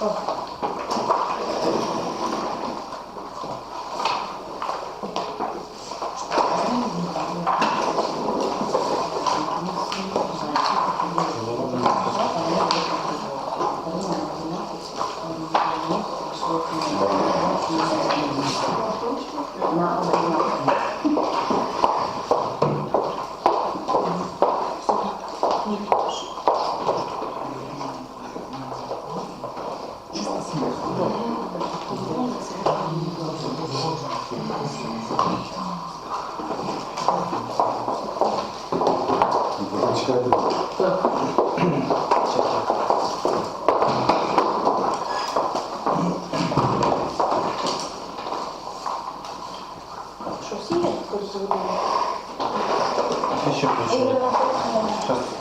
Що Хтось? Ще Ігор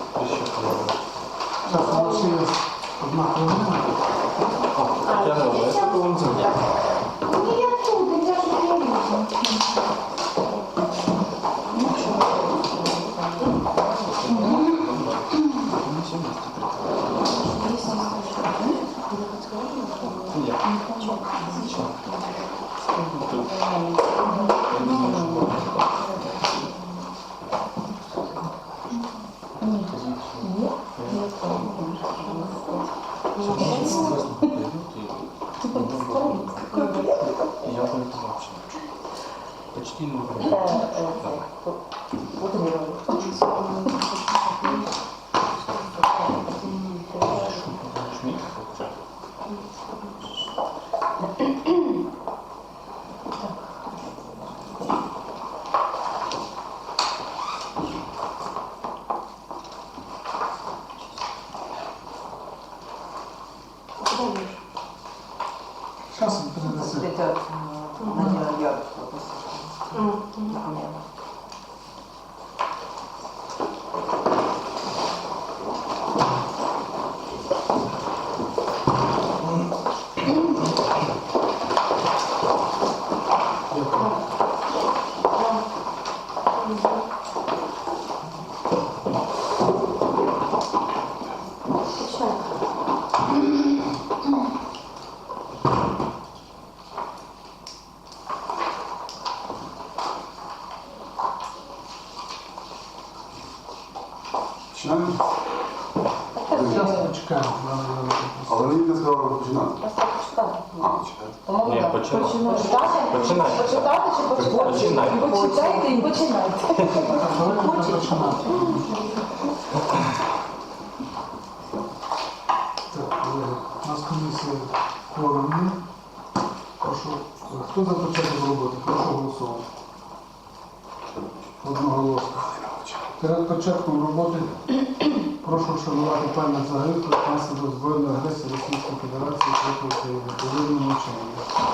Почти не Зараз передаси. Починаємо? Зараз почекаємо. Але мені не сказали починати. А, чекайте. Ні, починай. Почитати? Починай. Почитати чи почитати? Починай. Почитайте і починайте. починати. Так, колеги, у нас комісія є. Прошу, хто за початок роботи? Прошу голосувати. Одноголосно. Перед початком роботи прошу вшанувати пам'ять загиблих внаслідок збройної агресії Російської Федерації проти України. Повинно мовчання.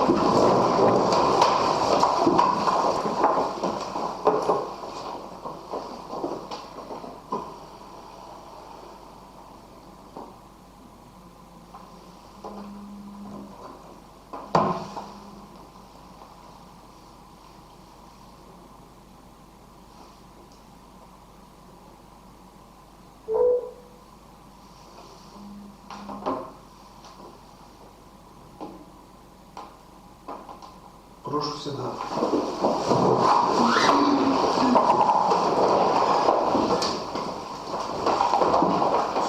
Прошу сідати.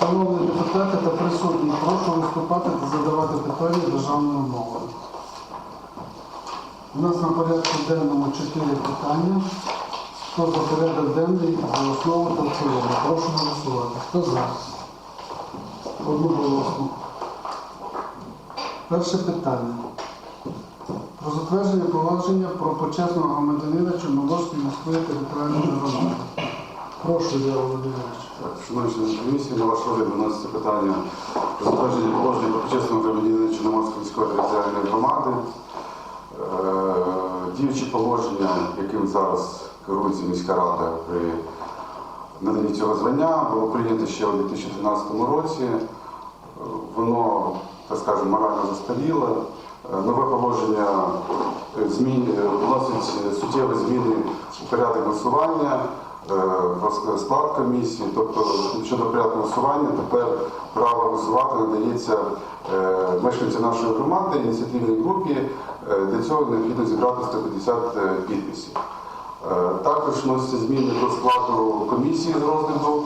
Шановні депутати та присутні, прошу виступати та задавати питання державною мовою. У нас на порядку денному чотири питання. Хто за порядок денний за основу та цілому? Прошу голосувати. Хто за? Одноголосно. Перше питання. Затвердження положення про почесного громадянина Чорноборської міської територіальної громади. Прошу, Ілля Володимирович. Шановні комісії, на ваш розгляд виноситься питання про затвердження положення про почесного громадянина Чорноморської міської територіальної громади. Е, Діючі положення, яким зараз керується міська рада при наданні цього звання, було прийнято ще у 2013 році. Е, Воно, так скажемо, морально застаріло. Е, Нове положення е, змін, е, вносить суттєві зміни у порядок голосування, е, склад комісії. Тобто щодо порядку голосування тепер право голосувати надається е, мешканцям нашої громади, ініціативній групі. Е, Для цього необхідно зібрати 150 підписів. Е, Також вносяться зміни до складу комісії з розгляду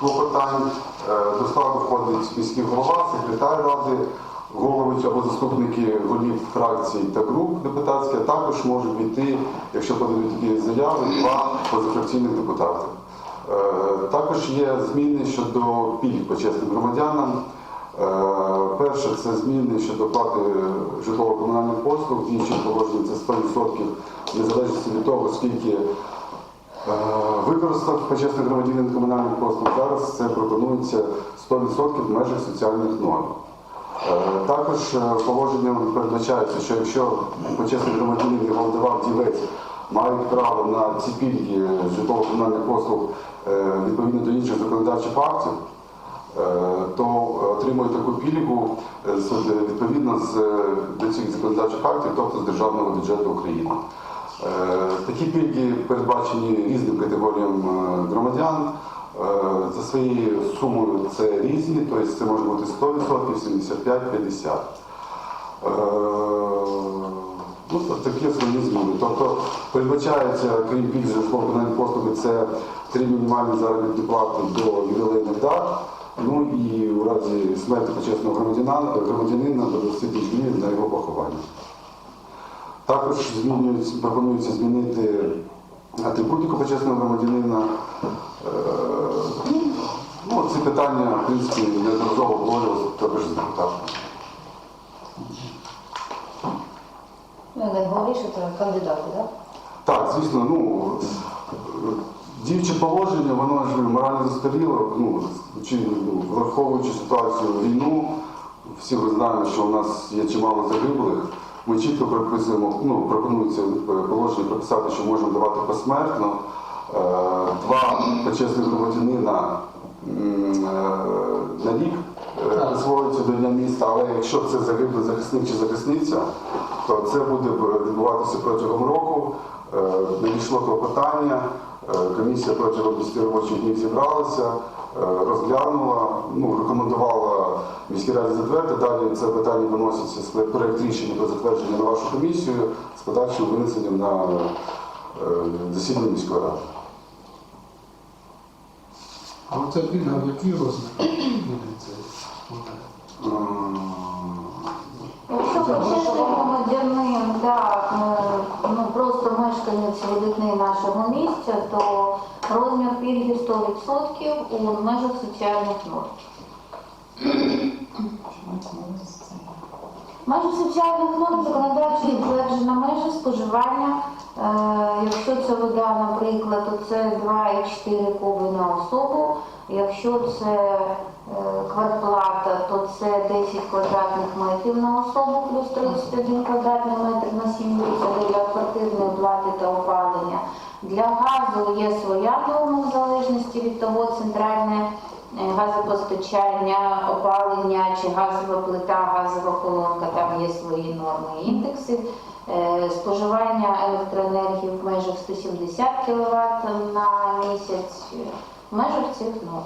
клопотань. Е, До складу входить міський голова, секретар ради, голови або заступники голів фракцій та груп депутатських, а також можуть війти, якщо подають такі заяви, два позафракційних депутати. Е, Також є зміни щодо пільг почесним громадянам. Е, Перше це зміни щодо оплати житлово-комунальних послуг, іншим положенням це 100% незалежно від того, скільки е, використав почесний громадянин комунальних послуг. Зараз це пропонується 100% в межах соціальних норм. Е, Також е, положенням передбачається, що якщо почесний громадянин і голодував дівець мають право на ці пільги житлово-комунальних послуг е, відповідно до інших законодавчих актів, то отримує таку пільгу відповідно до цих законодавчих актів, тобто з державного бюджету України. Такі пільги передбачені різним категоріям громадян. Е, За своєю сумою це різні, тобто це може бути 100%, 75, 50. Е, Ну, такі основні зміни. Тобто передбачається, крім пільг за житлово-комунальні послуги, це три мінімальні заробітні плати до ювілейних дат. Ну і у разі смерті почесного громадянина, до 20 тисяч гривень на його поховання. Також пропонується змінити атрибутику почесного громадянина. Е, Ну, ці питання, в принципі, неодноразово обговорювалися також з депутатами. Ну, найголовніше це кандидати, так? Так, звісно, ну діюче положення, воно ж морально застаріло, ну, чи, ну, враховуючи ситуацію війну, всі ми знаємо, що у нас є чимало загиблих. Ми чітко прописуємо, ну, пропонується е, положення прописати, що можна давати посмертно. Е, Два почесних громадянина е, на рік е, до Дня міста, але якщо це загиблий захисник чи захисниця, то це буде відбуватися протягом року. Надійшло клопотання, е, комісія протягом 10 робочих днів зібралася, е, розглянула, ну, рекомендувала міській раді затвердити. Далі це питання виноситься з проект рішення про затвердження на вашу комісію з подальшим винесенням на е, засідання міської ради. А оця пільга в який розмір Якщо почесний громадянин, е, ну просто мешканець видатний нашого місця, то розмір пільги 100% у межах соціальних норм. Межі соціальних норм законодавчо затверджена межа споживання. Е, Якщо це вода, наприклад, то це 2,4 куби на особу. Якщо це е, квартплата, то це 10 квадратних метрів на особу плюс 31 квадратний метр на сім'ю. Це для квартирної плати та опалення. Для газу є своя норма в залежності від того, центральне газопостачання, опалення чи газова плита, газова колонка, там є свої норми і індекси. Е, Споживання електроенергії в межах 170 кВт на місяць е, в межах цих норм.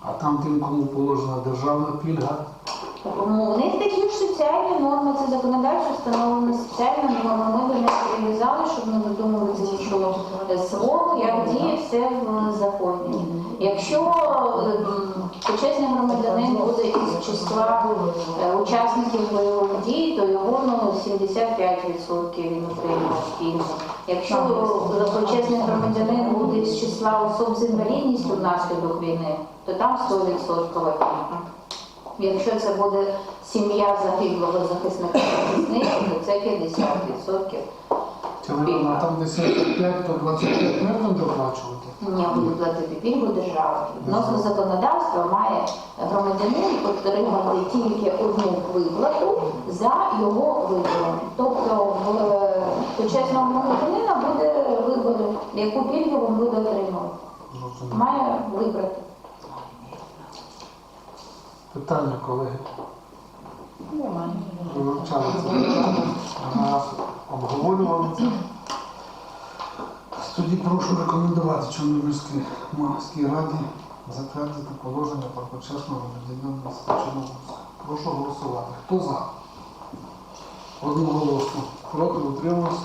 А там тим, кому положена державна пільга, Тому у них такі ж соціальні норми, це законодавчо встановлена соціальна норма. Ми до них прив'язали, щоб не видумувати нічого свого, як діє все в законі. Якщо ем, почесний громадянин буде із числа е, учасників бойових дій, то його ну, 75% він отримує пільгу. Якщо почесний громадянин буде з числа особ з інвалідністю внаслідок війни, то там 100% пільга. Якщо це буде сім'я загиблого захисника то це 50%. Телефон, а там де 75, то 25 не будемо доплачувати. Ні, буде платити пільгу держава. Відносно законодавства має громадянин отримати тільки одну виплату за його вибором. Тобто в е, почесного громадянина буде вибор, яку пільгу він буде отримувати. Має вибрати. Питання, колеги. Немає. Ви вивчали це питання, обговорювали це. Тоді прошу рекомендувати Чорнобильській раді затвердити положення про почесного громадянина міста Чорнобильська. Прошу голосувати. Хто за? Одноголосно. Проти утримався?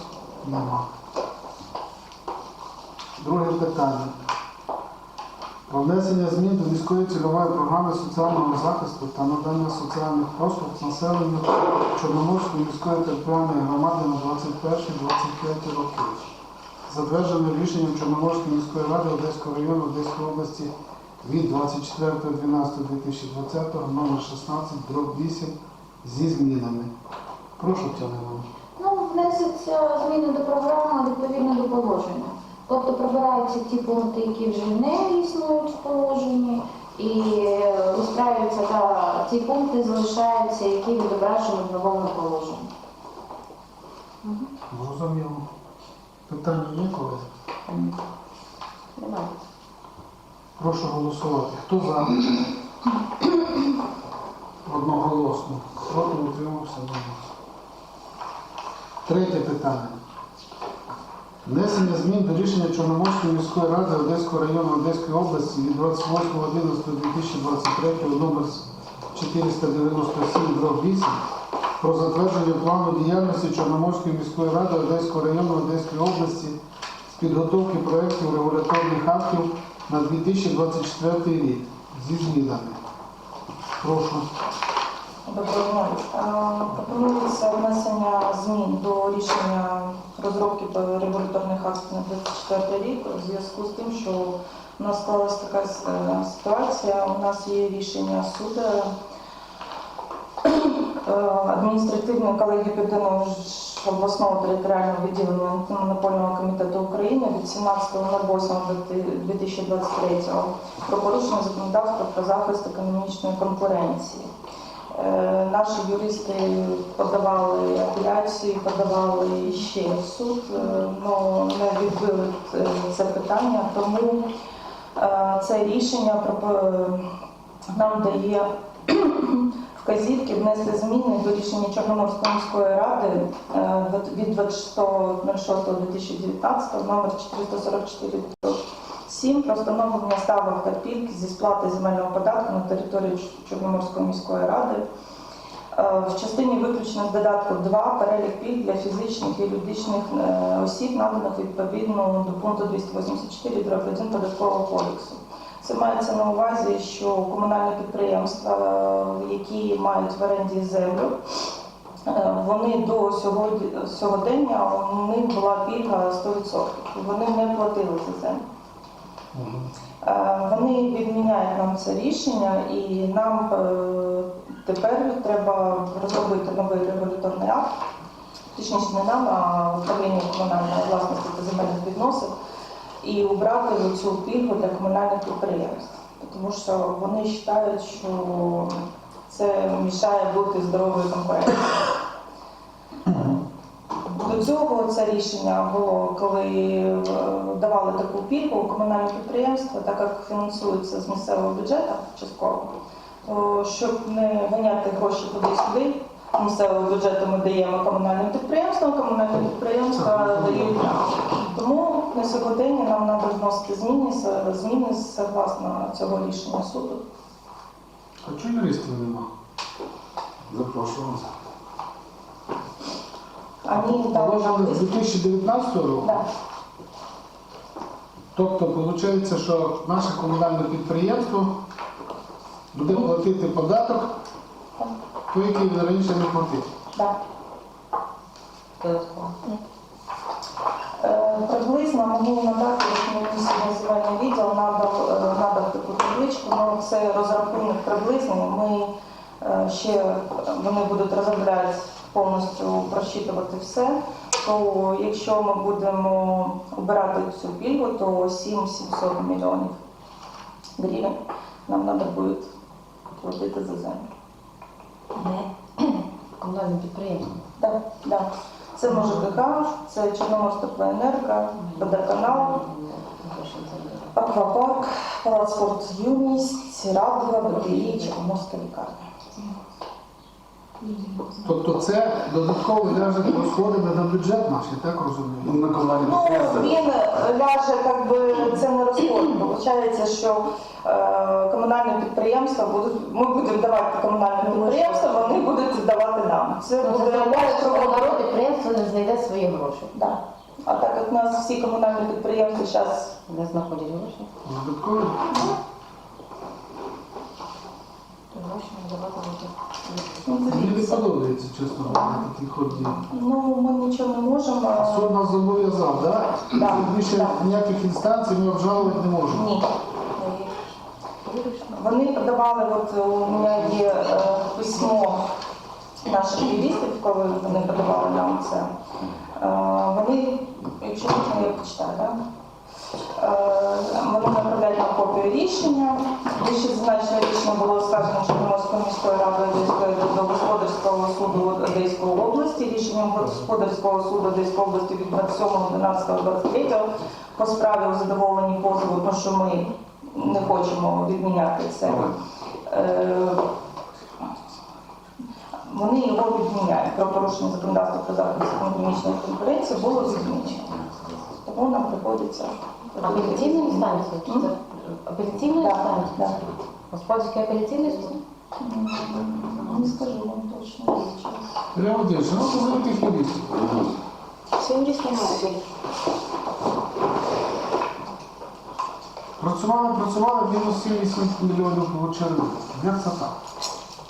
Нема. Друге питання. Про внесення змін до міської цільової програми соціального захисту та надання соціальних послуг населенню Чорноморської міської територіальної громади на 21-25 роки. Затверджено рішенням Чорноморської міської ради Одеського району Одеської області від 24.12.2020 номер 16 дроб 8 зі змінами. Прошу Івановна. Ну, внесеться зміни до програми відповідно до положення. Тобто прибираються ті пункти, які вже не існують в положенні, і вистраюються та ті пункти залишаються, які відображені в новому положенні. Зрозуміло. Питання є, колеги? Немає. Прошу голосувати. Хто за? Одноголосно. Проти утримався немає. Третє питання. Внесення змін до рішення Чорноморської міської ради Одеського району Одеської області від 28.11.2023 номер 497 8 про затвердження плану діяльності Чорноморської міської ради Одеського району Одеської області з підготовки проєктів регуляторних актів на 2024 рік зі змінами. Прошу. Доброго дня. Пропонується внесення змін до рішення розробки регуляторних актів на 24 рік у зв'язку з тим, що у нас склалася така е, ситуація. У нас є рішення суду е, адміністративної колегії Південного обласного територіального відділення антимонопольного комітету України від 17.08.2023 про порушення законодавства про захист економічної конкуренції. Е, Наші юристи подавали апеляції, подавали ще в суд, але не відбили е, це питання. Тому е, це рішення нам дає вказівки внести зміни до рішення Чорноморської міської ради від 26.06.2019 номер 444 7 про встановлення ставок та пільг зі сплати земельного податку на території Чорноморської міської ради. Е, В частині виключених додатку 2 перелік пільг для фізичних і юридичних е, осіб, наданих відповідно до пункту 284 дроб 1 податкового кодексу. Це мається на увазі, що комунальні підприємства, е, які мають в оренді землю, вони до сьогодні, сьогодення у них була пільга 100%. Вони не платили за землю. Е, Вони відміняють нам це рішення, і нам е, тепер треба розробити новий регуляторний акт, точніше не нам, а управління комунальної власності та земельних відносин, і убрати цю пільгу для комунальних підприємств. Тому що вони вважають, що це мішає бути здоровою конкуренцією. До цього це рішення було, коли е, давали таку пільгу комунальні підприємства, так як фінансуються з місцевого бюджету частково, щоб не ганяти гроші куди-сюди, місцевого бюджету ми даємо комунальним підприємствам, комунальні підприємства дають нам. Тому на сьогодення нам треба вносити зміни, зміни согласно цього рішення суду. А чого юристів нема? Запрошую вас. Вони дали нам Положили з лист. 2019 року. Да. Тобто виходить, що наше комунальне підприємство буде платити податок, той, який він раніше не платив. Да. Додатково. Е, Приблизно можу надати, як мені сьогодні земельний відділ надав, е, надав таку табличку, ну це розрахунок приблизний. Ми е, ще вони будуть розробляти повністю просчитувати все. то якщо ми будемо обирати цю пільгу, то 7 700 мільйонів гривень нам треба буде платити за землю. Комунальне підприємство. Так, так. Це може ЖКХ, це Чорноморстеплоенерго, водоканал, аквапарк, палац спорту юність, Радуга, БТІ, Чорноморська лікарня. Тобто це додаткові навіть розходи на бюджет наш, я так розумію. Ну, на комунальні Ну, він ляже, як би, це не розход. Получається, що е, комунальне підприємство будуть, ми будемо давати комунальне підприємство, вони будуть давати нам. Це Тобто буде що ляже народ підприємство не знайде свої гроші. Да. А так як у нас всі комунальні підприємства зараз Не знаходять гроші, Додаткові? то гроші не давати буде. Не подобається, чесно говоря, такий ход дій. Ну, ми нічого не можемо. Суд нас зобов'язав, так? Да, Більше да. ніяких інстанцій ми обжалувати не можемо. Ні. Вони подавали, от у мене є е, письмо наших юристів, коли вони подавали нам це. Е, вони, якщо можна, я почитаю, так? Е, Вони направляють нам копію рішення. Вище зазначене рішення було оскаржено Чорноморською міською радою Одеської до господарського суду Одеської області. Рішенням господарського суду Одеської області від 27.11.23 по справі у задоволенні позову, тому що ми не хочемо відміняти це. Е, Вони його відміняють. Про порушення законодавства про захист економічної конкуренції було відмінено. Тому нам приходиться Апеляційну інстанцію? Чи це апеляційну Так, інстанцію? так. Апеляційний суд? Не скажу вам точно. Ілля Володимирович, ну позови тих юристів. Всі юристи мають. Працювали, працювали, мінус 7-8 мільйонів отримали. Як це так?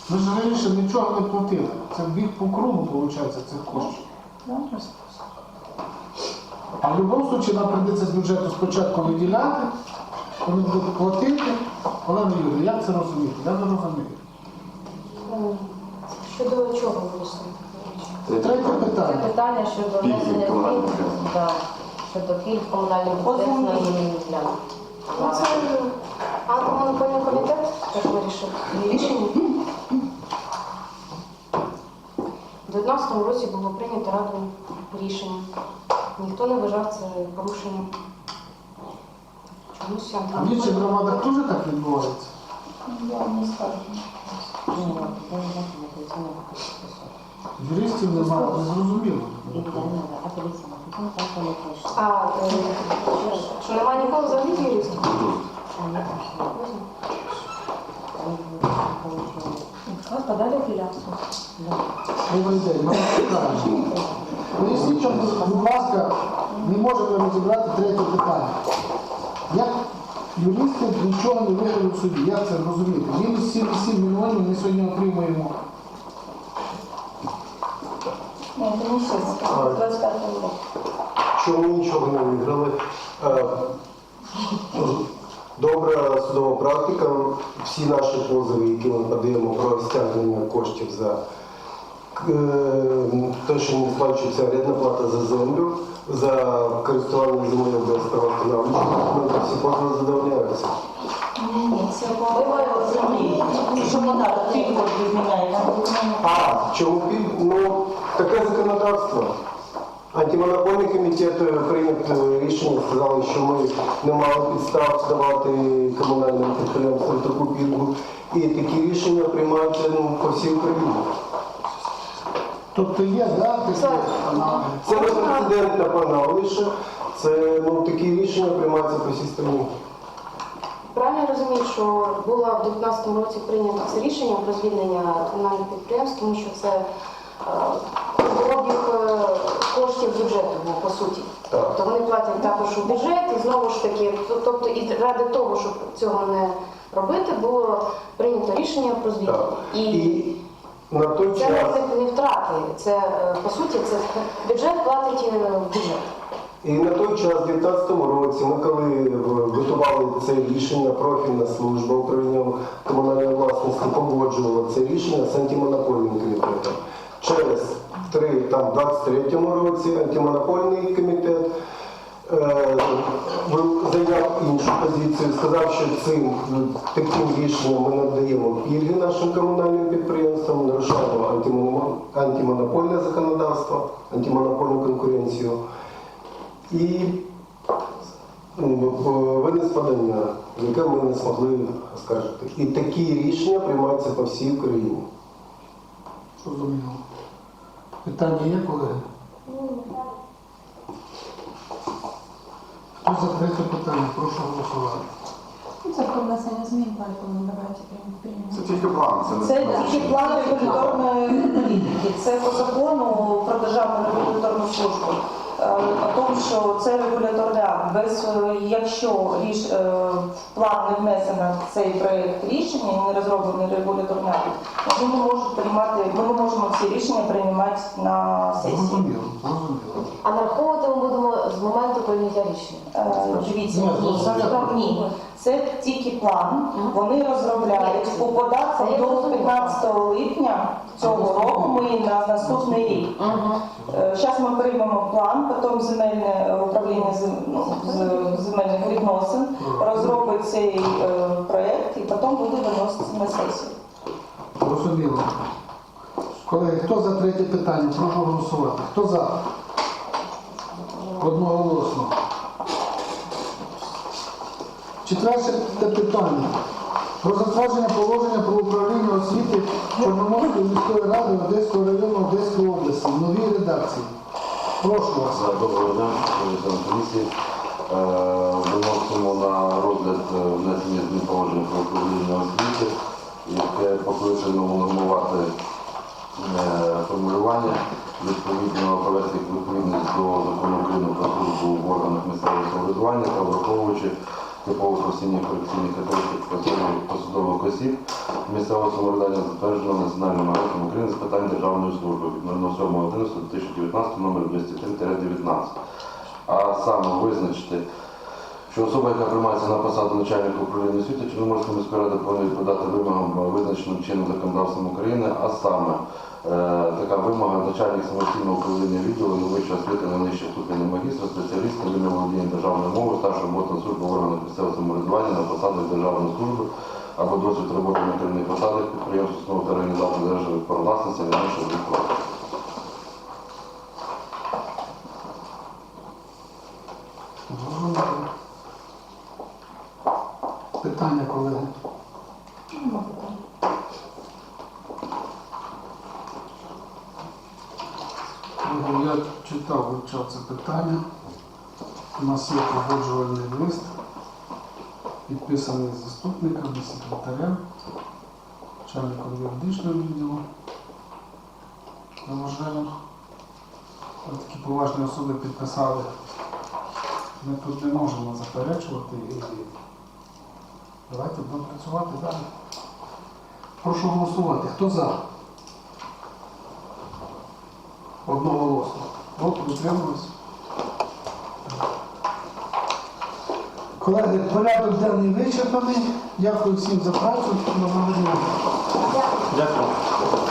Ми ж раніше нічого не платили. Це біг по кругу, виходить, цих коштів. А в будь-якому випадку нам прийдеться з бюджету спочатку виділяти, вони будуть платити. Олена Юрія, як це розуміти? Я не розумію. Щодо чого вирішили? Третє Це питання. питання щодо внесення комунальних змін да, щодо пільг комунальних ділянки. Ну, Це антимонопольний комітет так вирішив рішення. У 2019 році було прийнято радою рішення. Ніхто не вважав це порушенням. Чомусь А в антимонопольний інших громадах теж так відбувається? Я не скажу. Ну, ладно, я не знаю, що апеляційна суд. Юристів немає, не зрозуміло. Індивідуальна апеляційна суд. Ну, там там не точно. А, е, що немає нікого взагалі з юристів? А, ні, там ще не точно. Там получили. Подали апеляцію. Да. Добрий день, ми питання. Поясніть, будь ласка, не можемо розібрати третє питання. Як юристи нічого не виграли в суді? Як це розуміти? Мінус 7,7 мільйонів ми сьогодні отримуємо. Ні, це не 25 року. Чому нічого не виграли? Е, Добра судова практика. Всі наші позови, які ми подаємо про стягнення коштів за те, що не сплачується орендна плата за землю, за користування землею без правостановлення, всі позови задовольняються. Ні, ні, це по землі. Що вона пільгу відміняє. А, чому піль? Ну, таке законодавство. Антимонопольний комітет е, прийняв е, рішення, сказали, що ми не мали підстав давати комунальним підприємствам таку пільгу. І такі рішення приймаються ну, по всій Україні. Тобто є, да. Це не прецедентна пана лише, це ну, такі рішення приймаються по країні. Правильно я розумію, що було в 2019 році прийнято це рішення про звільнення комунальних підприємств, тому що це е, обіг е, коштів бюджету по суті. Так. Тобто вони платять також у бюджет і знову ж таки, тобто і ради того, щоб цього не робити, було прийнято рішення про звільнення. І на той це час. не, не втрати, це е, по суті це бюджет платить бюджет. І на той час, в 2019 році, ми коли е, готували це рішення, профільна служба управління комунальної власності погоджувала це рішення з антимонопольним комітетом. через три, там, в 23-му році антимонопольний комітет зайняв іншу позицію, сказав, що цим ну, таким рішенням ми надаємо пільги нашим комунальним підприємствам, нарушаємо антимонопольне законодавство, антимонопольну конкуренцію. І ну, винес подання, яке ми не змогли оскаржити. І такі рішення приймаються по всій Україні. Зрозуміло. Питання є, колеги? Хто за третє питання? Прошу голосувати. Це про внесення змін, поэтому давайте приймемо. Це тільки план, це не Це тільки план регуляторної політики. Це по закону про державну регуляторну службу. О тому, що це регуляторний акт. Без, е, якщо ріш, е, план не внесено цей проєкт рішення, і не розроблений регуляторний акт, ми не можемо приймати, ми не можемо ці рішення приймати на сесії. А нараховувати ми будемо з моменту прийняття рішення. Е, Дивіться, Ні, ні. Це тільки план. Вони розробляють у я до розумію. 15 липня цього року. Ми на наступний рік. Зараз ми приймемо план, потім земельне е, управління ну, земельних відносин розробить цей е, проєкт і потім буде виноситися на сесію. Зрозуміло. Колеги, хто за третє питання? Прошу голосувати. Хто за? Одноголосно. Четверте питання. Про затвердження положення про управління освіти Чорноморської міської ради Одеського району Одеської області. Новій редакції. Прошу вас. Доброго дня, комісії. Е, Виносимо на розгляд е, внесення змін положення про управління освіти, яке покликано унормувати е, формулювання відповідно їх відповідність до закону України про службу в органах місцевого самоврядування та враховуючи типову професійні корекційні характеристики посадових осіб місцевого самоврядування затверджено Національним агентством України з питань державної служби від 07.11.2019 номер 203-19. А саме визначити, що особа, яка приймається на посаду начальника управління освіти Чорноморської міської ради, повинна відповідати вимогам визначеним чинним законодавством України, а саме е, така вимога начальник самостійного управління відділу вищої освіти на нижчій ступені магістра, спеціаліста, вільне володіння державною мовою, старша робота на в органах місцевого самоврядування на посадах державної служби або досвід роботи на керівних посадах підприємств, установ та організацій державних прав власності не менше двох років. Зрозуміло. Питання, колеги. Колеги, Я читав, вивчав це питання. У нас є погоджувальний лист, підписаний заступником і секретарем, начальником юридичного відділу. Вважаю, такі поважні особи підписали. Ми тут не можемо заперечувати і давайте будемо працювати далі. Прошу голосувати. Хто за? Одноголосно. Проти утримались. Колеги, порядок денний вичерпаний. Дякую всім за працю. Дякую.